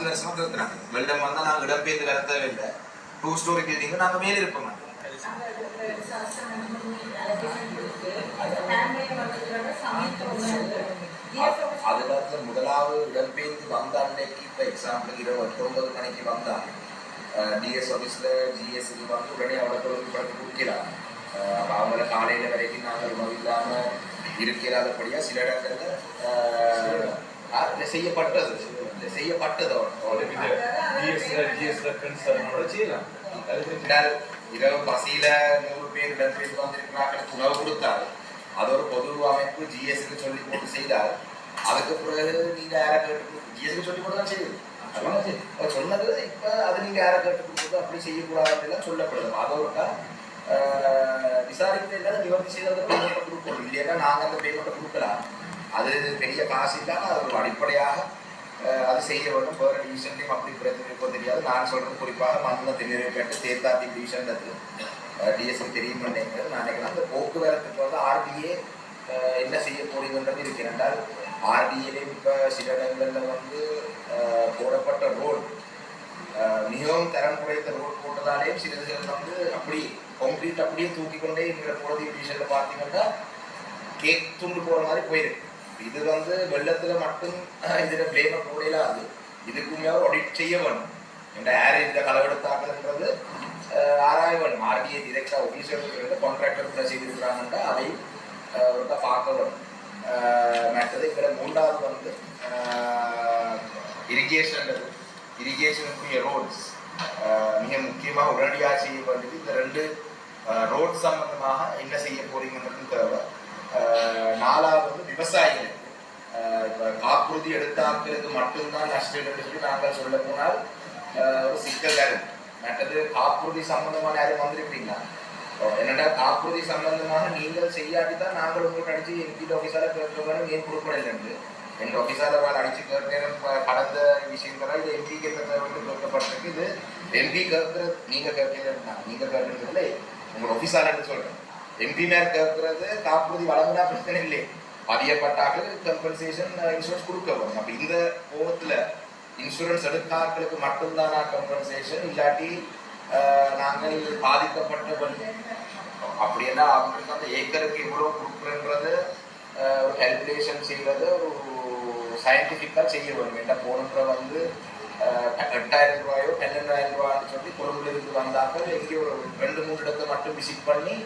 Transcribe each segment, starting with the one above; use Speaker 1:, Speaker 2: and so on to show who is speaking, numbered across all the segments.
Speaker 1: பத்து வருஷமா கேட்குறாங்க வெள்ளம் வந்தா நாங்க இடம்பெயர்ந்து வரத்தவே இல்லை டூ ஸ்டோரி பில்டிங் நாங்க மேலே இருப்போம் அதுல முதலாவது இடம்பெயர்ந்து வந்த அன்னைக்கு இப்போ எக்ஸாம்பிளுக்கு இரவு ஒன்பது மணிக்கு வந்தா டிஎஸ் ஆஃபீஸ்ல ஜிஎஸ்க்கு வந்து உடனே அவளை தொடர்பு படுத்தி கொடுக்கிறாங்க அவங்கள காலையில வரைக்கும் நாங்கள் உணவு இல்லாம இருக்கிறாதபடியா சில இடங்கள்ல ஆஹ், ஆ, செய்யப்பட்டது செய்யப்பட்டது already. என்றால் இரவு பசியில நூறு பேர் இடம்பெயர்ந்து வந்திருக்கிறார்களுக்கு உணவு கொடுத்தால் அது ஒரு பொது அமைப்பு ஜிஎஸ்க்கு சொல்லி போட்டு செய்தால் அதுக்கு பிறகு நீங்க யாரை கேட்டு ஜிஎஸ்க்கு சொல்லி போட்டு தான் செய்யுது சொன்னது இப்ப அது நீங்க யாரை கேட்டு கொடுத்தது அப்படி செய்யக்கூடாதுன்னு சொல்லப்படுது. அதோட விசாரிக்கிறது இல்லாத நிவர்த்தி செய்து அந்த பேமெண்ட்டை கொடுக்கணும் இல்லையா நாங்கள் அந்த பேமெண்ட்டை கொடுக்கலாம். அது பெரிய காசு இல்லாமல் அது ஒரு அடிப்படையாக அது செய்ய வேண்டும். வேறு டிவிஷன்லையும் அப்படி பிரச்சனை தெரியாது. நான் சொல்கிறது குறிப்பாக மண்ண திருநெல்வேலி தேர்தாத்தி டிவிஷன் அது டிஎஸ்சி தெரியும் நினைக்கிறது நான் நினைக்கிறேன். அந்த போக்குவரத்துக்கு வந்து ஆர்டிஏ என்ன செய்ய போறீங்கன்றது இருக்கு. என்றால் ஆர்டிஏலே இப்போ சில இடங்களில் வந்து போடப்பட்ட ரோடு மிகவும் தரம் குறைந்த ரோட் போட்டதாலேயும் சில இதுகள் வந்து அப்படி கம்ப்ளீட் அப்படியே தூக்கி கொண்டே இருக்கிற போதி டிவிஷனில் பார்த்தீங்கன்னா கேக் துண்டு போகிற மாதிரி போயிருக்கு. இது வந்து வெள்ளத்துல மட்டும் இதில் இதுல பிளேம அது இதுக்குமே ஆடிட் செய்ய வேணும். என்ற யார் இந்த களவெடுத்தாக்கள்ன்றது ஆராய வேணும். ஆர்டிஏ டிரெக்டா ஒஃபீஷியல் கான்ட்ராக்டர் செய்திருக்கிறாங்கன்னா செய்திருக்கிறாங்க அதை ஒருக்கா பார்க்க வேணும். மற்றது இதில் மூன்றாவது வந்து இரிகேஷன் இரிகேஷனுக்குரிய ரோட்ஸ் மிக முக்கியமாக உடனடியாக செய்ய வேண்டியது இந்த ரெண்டு ரோட் சம்பந்தமாக என்ன செய்ய போறீங்கன்றது தேவை. நாலாவது விவசாயிகள். விவசாயிகளுக்கு அஹ், காப்புறுதி எடுத்தாக்கிறது மட்டும்தான் நஷ்டம் என்று சொல்லி நாங்கள் சொல்ல போனால் ஒரு சிக்கல் வரும் மற்றது காப்புறுதி சம்பந்தமான யாரும் வந்திருக்கிறீங்களா? என்னடா காப்புறுதி சம்பந்தமாக நீங்கள் செய்யாட்டி தான் நாங்கள் உங்களுக்கு அடிச்சு எம்பி ஆஃபீஸால கேட்கணும் ஏன் கொடுக்கணும் எங்க ஆஃபீஸால வேலை அடிச்சு கேட்டேன் கடந்த விஷயங்களா இது எம்பி கேட்கறது வந்து கேட்கப்பட்டிருக்கு இது எம்பி கேட்கறது நீங்க கேட்கறது நீங்க கேட்கறது உங்க ஆஃபீஸாலன்னு சொல்றேன். எம்பி மேல் கேட்கறது காப்புறுதி வழங்கினா பிரச்சனை இல்லை பதியப்பட்டாக்கள் கம்பன்சேஷன் இன்சூரன்ஸ் கொடுக்க வரும் அப்ப இந்த கோபத்துல இன்சூரன்ஸ் எடுத்தாக்களுக்கு மட்டும்தானா கம்பன்சேஷன் இல்லாட்டி அஹ், நாங்கள் அப்படி என்ன அவங்களுக்கு அந்த ஏக்கருக்கு இவ்வளோ கொடுக்குறன்றது uh, ஒரு கால்குலேஷன் செய்கிறது ஒரு சயின்டிஃபிக்காக செய்ய வரும் என்ன போனன்ற வந்து uh, எட்டாயிரம் ரூபாயோ பன்னெண்டாயிரம் ரூபான்னு சொல்லி கொழும்புலேருந்து வந்தாக்க எங்கேயோ ஒரு ரெண்டு மூணு இடத்தை மட்டும் விசிட் பண்ணி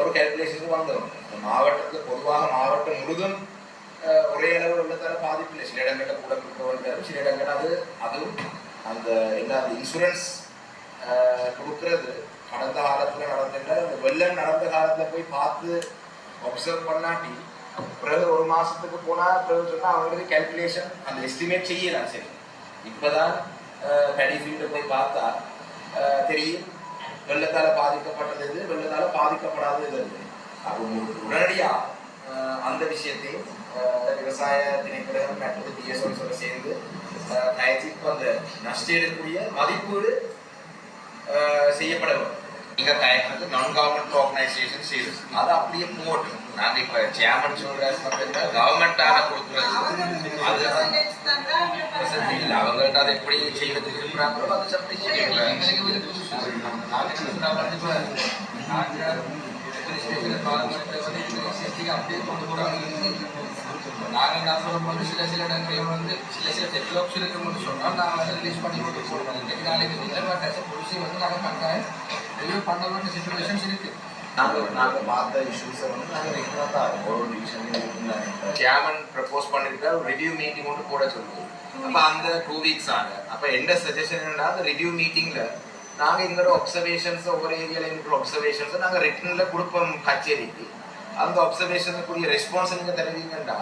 Speaker 1: ஒரு கால்குலேஷனுக்கு வந்துடும் மாவட்டத்தில் பொதுவாக மாவட்டம் முழுதும் ஒரே அளவில் உள்ளதால பாதிப்பு இல்லை. சில இடங்களில் கூட கொடுக்க சில இடங்கள் அது அதுவும் அந்த என்ன அந்த இன்சூரன்ஸ் கொடுக்கறது. கடந்த காலத்தில் நடந்துட்ட அந்த வெள்ளம் நடந்த காலத்தில் போய் பார்த்து அப்சர்வ் பண்ணாட்டி பிறகு ஒரு மாதத்துக்கு போனால் பிறகு சொன்னால் அவங்களுக்கு கால்குலேஷன் அந்த எஸ்டிமேட் செய்யலாம். சரி. இப்போதான் பெடி ஃபீல்டு போய் பார்த்தா தெரியும். வெள்ளத்தால பாதிக்கப்பட்டது எது? வெள்ளத்தால பாதிக்கப்படாதது எது? அப்போ உடனடியா அந்த விஷயத்தையும் விவசாய திணைக்களம் மற்றது டிஎஸ்ஓ சேர்ந்து தயாரித்து அந்த நஷ்டீடுக்குரிய மதிப்பீடு அஹ், செய்யப்பட வேண்டும். இங்க தயக்கிறது நான் கவர்மெண்ட் ஆர்கனைசேஷன் செய்யுது அதை அப்படியே போட்டு நாங்க இப்ப சேர்மன் சொல்றாரு கவர்மெண்டால கொடுக்குறது அது percentage இல்ல அவங்கள்ட்ட அதை எப்படி செய்யறதுக்கு இருக்கிறாங்களோ அதை சப்டி
Speaker 2: நாங்கள் என்ன சொல்லும் போது சில சில இடங்களில் வந்து சில சில டெவலப்ஸ் இருக்குன்னு சொன்னால் நான் அதை ரிலீஸ் பண்ணி கொடுத்து போடுவோம் டெக்னாலஜி இல்லை பட் அஸ் புதுசு வந்து நாங்கள் கட்டாயம் ரிவ்யூ பண்ண வேண்டிய சுச்சுவேஷன்ஸ் இருக்குது
Speaker 1: ஜேமன் ப்ரப்போஸ் பண்ணிருக்கா ரிவ்யூ மீட்டிங் ஒன்று போட சொல்லுவோம். அப்போ அந்த டூ வீக்ஸ் ஆக. அப்போ எந்த சஜஷன் என்னன்னா அந்த மீட்டிங்கில் நாங்கள் எங்களோட ஒப்சர்வேஷன்ஸ் ஒவ்வொரு ஏரியாவில் இருக்கிற ஒப்சர்வேஷன்ஸை நாங்கள் ரிட்டனில் கொடுப்போம் கச்சேரிக்கு. அந்த ஒப்சர்வேஷனுக்குரிய ரெஸ்பான்ஸ் நீங்கள் தருவீங்கண்டா?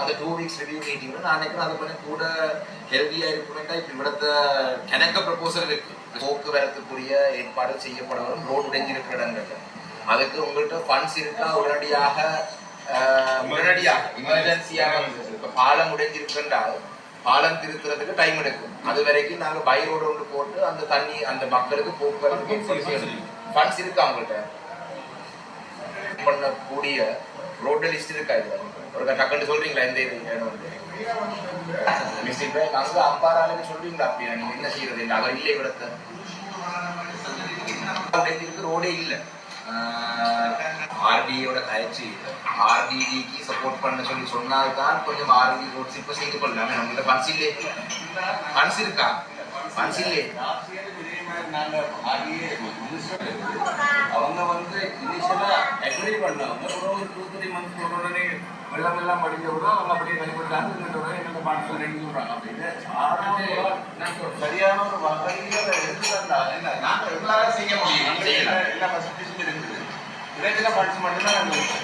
Speaker 1: அந்த டூ வீக்ஸ் ரிவ்யூ மீட்டிங்கில் நான் நினைக்கிறேன் அது கூட ஹெல்தியாக இருக்குமெண்டா இப்போ இவ்வளோத்த கிணக்க ப்ரப்போசல் இருக்குது போக்குவரத்துக்குரிய ஏற்பாடு செய்யப்பட வரும் ரோடு உடைஞ்சிருக்கிற இடங்கள்ல. அதுக்கு உங்கள்கிட்ட ஃபண்ட்ஸ் இருக்கா? உடனடியாக உடனடியாக எமர்ஜென்சியாக இப்போ பாலம் உடைஞ்சிருக்குன்றால் பாலம் திருத்துறதுக்கு டைம் எடுக்கும். அது வரைக்கும் நாங்க பை ரோடு ஒன்று போட்டு அந்த தண்ணி அந்த மக்களுக்கு போக்குவரத்து ஃபண்ட்ஸ் இருக்கா? உங்கள்கிட்ட பண்ணக்கூடிய ரோடு லிஸ்ட் இருக்கா இது ஒரு டக்குன்னு சொல்றீங்களா? எந்த இது? அங்க அம்பாராலுக்கு சொல்றீங்களா அப்படியா? நீங்க என்ன செய்யறது? இந்த அவர் இல்லை விடத்த ரோடே இல்லை. ஆர்டியோட கயற்சி ஆர்டிடிக்கு சப்போர்ட் பண்ண சொல்லி சொன்னால்தான் கொஞ்சம் ஆர்டி ரோட்ஸ் இப்போ செய்து கொள்ளலாமே நம்மகிட்ட ஃபண்ட்ஸ் இல்லை. ஃபண்ட்ஸ் இருக்கா? ஃபண்ட்ஸ் இல்லை.
Speaker 3: அவங்க வந்து அக்ரி பண்ணவங்க ஒரு ஒரு டூ த்ரீ மந்த்ஸ் உடனே வெள்ளம் எல்லாம் படிக்க விட அவங்க அப்படியே கைப்பற்றாங்க இந்த உடனே என்னோட பாடத்தில் ரெடி சொல்றாங்க. அப்படின்னு ஆரம்பத்துல சரியான ஒரு வகையில எடுத்துட்டா என்ன நாங்க எல்லாரும் செய்ய முடியும். எல்லா ஃபெசிலிட்டிஸும் இருக்குது. இடையில படிச்சு மட்டும்தான் எங்களுக்கு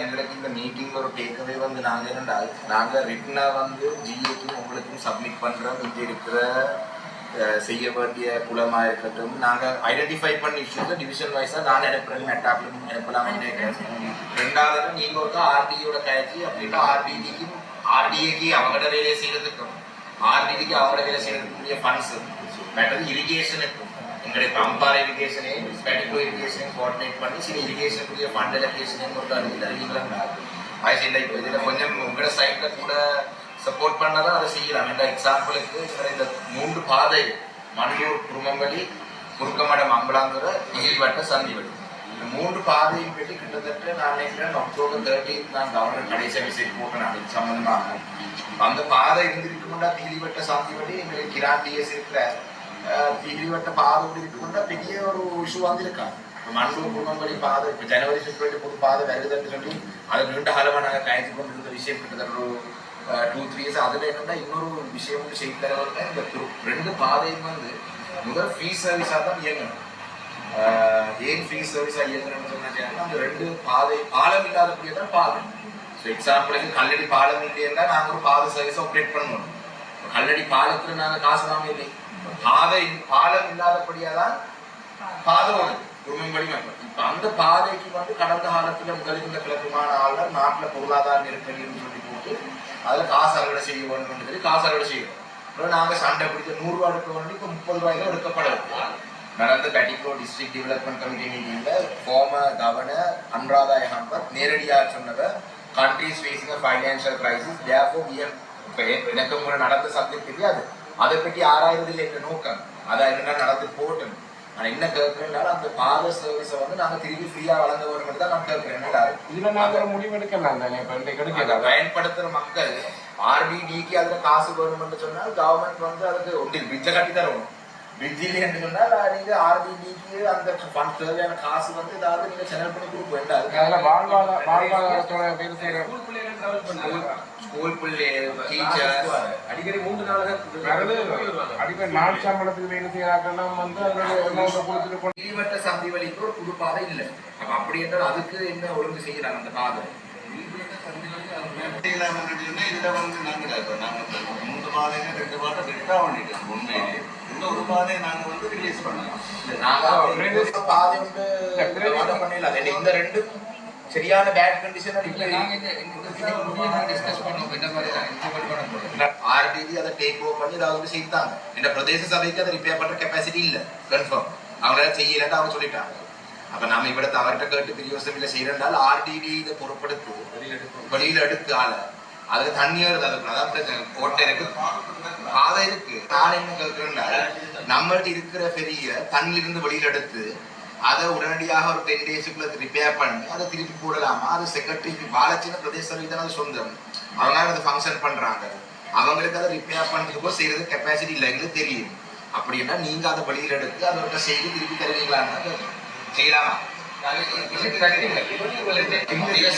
Speaker 1: எங்களுக்கு இந்த மீட்டிங்ல ஒரு டேக்அவே வந்து நாங்க என்னடா நாங்க ரிட்டனா வந்து ஜிஏக்கும் உங்களுக்கும் சப்மிட் பண்றோம். இங்க இருக்கிற செய்ய வேண்டிய குலமா இருக்கட்டும். நாங்க ஐடென்டிஃபை பண்ண இஷ்யூஸ் டிவிஷன் வைஸா நான் அனுப்புறேன் மெட்டாப்லும் அனுப்பலாம் ரெண்டாவது நீங்க ஒருக்கா ஆர்டியோட கயச்சி அப்படின்னா ஆர்டிடிக்கு ஆர்டிஏக்கு அவங்களோட வேலையை செய்யறதுக்கும் ஆர்டிடிக்கு அவங்களோட வேலை செய்யறதுக்குரிய ஃபண்ட்ஸ் மற்றது இரிகேஷனுக்கும் எங்களுடைய பம்பார் இரிகேஷனையும் ஸ்பெடிகோ இரிகேஷனையும் கோஆர்டினேட் பண்ணி சில இரிகேஷனுக்குரிய ஃபண்ட் எலக்ட்ரேஷனையும் ஒரு அறிவியல் அறிவிக்கிறாங்க அது இல்லை இப்போ இதில் கொஞ்சம் உங்களோட சைட்டில் கூட சப்போர்ட் பண்ணதான் அதை செய்யலாம். என்ற எக்ஸாம்பிளுக்கு இந்த மூன்று பாதை மண்டூர் குருமங்கலி குறுக்கமடம் அம்பலாங்கிற இகில்வட்ட சந்திவடி இந்த மூன்று பாதையும் பற்றி கிட்டத்தட்ட நான் நினைக்கிறேன் அக்டோபர் தேர்ட்டீன் நான் கவர்னர் கடைசி விசைட் போட்டேன். அதுக்கு சம்மந்தமாக அந்த பாதை இருந்திருக்கும்டா தீலிவட்ட சந்திவடி எங்களுக்கு கிரான் டிஎஸ் இருக்கிற தீலிவட்ட பாதை இருக்கும்டா பெரிய ஒரு இஷ்யூ வந்திருக்காங்க மண்டூர் குடும்பம்படி பாதை இப்போ ஜனவரி பிப்ரவரி புது பாதை வருதுன்னு சொல்லி அது நீண்ட காலமாக நாங்கள் கயத்து கொண்டிருந்த விஷயம் கிட்டத்தட்ட ஒரு டூ த்ரீ இயர்ஸ் அதில் என்னென்னா இன்னொரு விஷயம் வந்து செய்து தரவங்க இந்த ரெண்டு பாதையும் வந்து முதல் ஃப்ரீ சர்வீஸாக தான் இயங்கணும் ஆஹ் ஏன் ஃப்ரீ சர்வீஸாக இயங்கணும்னு சொன்னா அந்த ரெண்டு பாதை பாலம் இல்லாதபடியே தான் பாதை ஸோ எக்ஸாம்பிளுக்கு கல்லடி பாலம் இல்லையா நாங்கள் ஒரு பாதை சர்வீஸ் ஆப்ரேட் பண்ணுவோம் கல்லடி பாலத்தில் நாங்கள் காசு தான் இல்லை பாதை பாலம் இல்லாதபடியாக தான் பாதை ஒன்று குடும்பம்படி மக்கள் இப்போ அந்த பாதைக்கு வந்து கடந்த காலத்துல முதலிருந்த கிழக்குமான ஆளுநர் நாட்டுல பொருளாதார நெருக்கடின்னு சொல்லி போட்டு அதில் காசு அறுவடை செய்ய வேணும்னு சொல்லி காசு அறுவடை செய்யணும். அப்புறம் நாங்கள் சண்டை பிடிச்ச நூறுரூவா எடுக்க வேண்டி இப்போ முப்பது ரூபாய் தான் எடுக்கப்பட நடந்த பேட்டிகோ டிஸ்ட்ரிக்ட் டெவலப்மெண்ட் கமிட்டி மீட்டிங்கில் ஃபார்மர் கவர்னர் அனுராதா அகமத் நேரடியாக சொன்னவர் countries facing financial financial crisis therefore we இப்போ எனக்கு உங்களை நடந்த சப்ஜெக்ட் தெரியாது. அதை பற்றி ஆராய்வதில் எங்க நோக்கம். அதை என்ன நடந்து போட்டணும் நான் என்ன கேட்கிறேன்னாலும் அந்த பாத சர்வீஸை வந்து நாங்க திருப்பி ஃப்ரீயா வழங்க வேணும்னு தான் நான் கேட்கிறேன்
Speaker 4: இதுல நாங்க ஒரு முடிவு எடுக்கலாம் தானே இப்ப இன்றைக்கு
Speaker 1: பயன்படுத்துற மக்கள் ஆர்பிடிக்கு அதுல காசு வேணும்னு சொன்னால் கவர்மெண்ட் வந்து அதுக்கு ஒன்று பிரிட்ஜை கட்டி தரணும். பிரிட்ஜ் இல்லைன்னு சொன்னால் நீங்க ஆர்பிடிக்கு அந்த ஃபண்ட் தேவையான காசு வந்து ஏதாவது நீங்க செலவு பண்ணி கொடுக்க வேண்டாம் அதுக்காக
Speaker 4: வாழ்வாதார வாழ்வாதாரத்தோட பேர் செய்யற
Speaker 3: ஸ்கூல்
Speaker 1: பிள்ளை
Speaker 3: அடிக்கடி மூன்று நாள்
Speaker 4: அதாவது அடிப்படை நாள் சம்பளத்துக்கு வேலை செய்யறாக்கெல்லாம் வந்து கொடுத்துட்டு
Speaker 1: நீள்வட்ட சந்தி வழிக்கு ஒரு புது பாதை இல்லை. அப்ப அப்படி என்றால் அதுக்கு என்ன ஒழுங்கு செய்யறாங்க அந்த பாதை?
Speaker 3: இதுல வந்து நாங்க இப்ப நாங்க இப்ப மூன்று பாதையில ரெண்டு பாதை விட்டா பண்ணிட்டோம். உண்மையிலே இந்த ஒரு பாதையை நாங்க வந்து ரிலீஸ் பண்ணலாம்.
Speaker 1: நாங்க பாதை வந்து அது இந்த ரெண்டு சரியான பேட் கண்டிஷன்
Speaker 2: இல்ல நாங்க இந்த இந்த இதுக்கு முன்னாடி நாங்க டிஸ்கஸ் பண்ணோம் என்ன மாதிரி தான் இம்ப்ளிமெண்ட் பண்ண போறோம்
Speaker 1: ஆர்டிடி அதை டேக் ஓவர் பண்ணி வந்து செய்தாங்க. இந்த பிரதேச சபைக்கு அதை ரிப்பேர் பண்ற கெப்பாசிட்டி இல்ல. கன்ஃபார்ம் அவங்களால செய்யலன்னு அவங்க சொல்லிட்டாங்க. அப்ப நாம இவிடத்தை அவர்கிட்ட கேட்டு பெரிய யோசனையில செய்யறதால் ஆர்டிடி இதை பொறுப்படுத்து வெளியில எடுத்து ஆள. அதுக்கு தண்ணி வருது. அதுக்கு அதான் பிரச்சனை கோட்டை இருக்கு. பாதை இருக்கு. நான் என்ன கேட்கிறேன்னா நம்மள்ட்ட இருக்கிற பெரிய தண்ணியில இருந்து வெளியில எடுத்து அதை உடனடியாக ஒரு டென் டேஸுக்குள்ள ரிப்பேர் பண்ணி அதை திருப்பி போடலாமா? அது செக்ரட்டரிக்கு பாலச்சின பிரதேச சபைக்கு தானே அது சொந்தம். அவங்க அதை ஃபங்க்ஷன் பண்றாங்க. அவங்களுக்கு அதை ரிப்பேர் பண்ணுறதுக்கோ செய்யறது கெப்பாசிட்டி இல்லைங்கிறது தெரியும். அப்படின்னா நீங்க அதை வழியில் எடுத்து அதை செய்து திருப்பி தருவீங்களான்னு செய்யலாமா?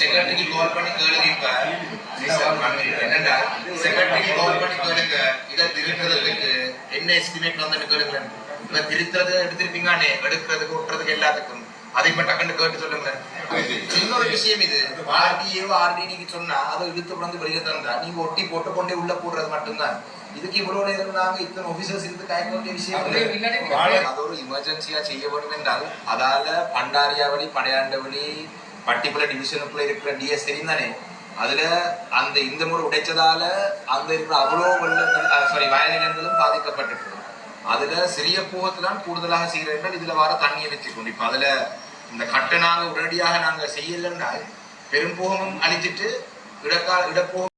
Speaker 1: செக்ரட்டரிக்கு கால் பண்ணி கேளுங்க இப்ப. என்னடா செக்ரட்டரிக்கு கால் பண்ணி கேளுங்க. இதை என்ன எஸ்டிமேட் வந்து கேளுங்க இப்ப திருத்துறது எடுத்திருப்பீங்கன்னே எடுக்கிறதுக்கு ஒட்டுறதுக்கு எல்லாத்துக்கும். அதை இப்ப டக்குன்னு கேட்டு சொல்லுங்க இன்னொரு விஷயம் இது. ஆர்டிஏ ஆர்டிடிக்கு சொன்னா அதை இழுத்து கொண்டு வெளியில தந்தா நீங்க ஒட்டி போட்டு கொண்டே உள்ள போடுறது மட்டும்தான். இதுக்கு இவ்வளவு நேரம் நாங்க இத்தனை ஆபீசர்ஸ் இருந்து காய்க்க வேண்டிய விஷயம் அது ஒரு எமர்ஜென்சியா செய்ய வேண்டும் என்றால் அதால பண்டாரியாவளி படையாண்டவழி பட்டிப்புல டிவிஷனுக்குள்ள இருக்கிற டிஎஸ் தானே அதுல அந்த இந்த முறை உடைச்சதால அங்க இருக்கிற அவ்வளோ வெள்ளங்கள் சாரி வயலினங்களும் பாதிக்கப்பட்டிருக்கு அதுல சிறிய போகத்தான் கூடுதலாக செய்கிறேன் இதுல வர தண்ணியை வச்சுக்கணும். இப்ப அதுல இந்த கட்டை நாங்க உடனடியாக நாங்க செய்யலைன்னா பெரும்போகமும் அழிச்சிட்டு இடக்கா இடப்போகம்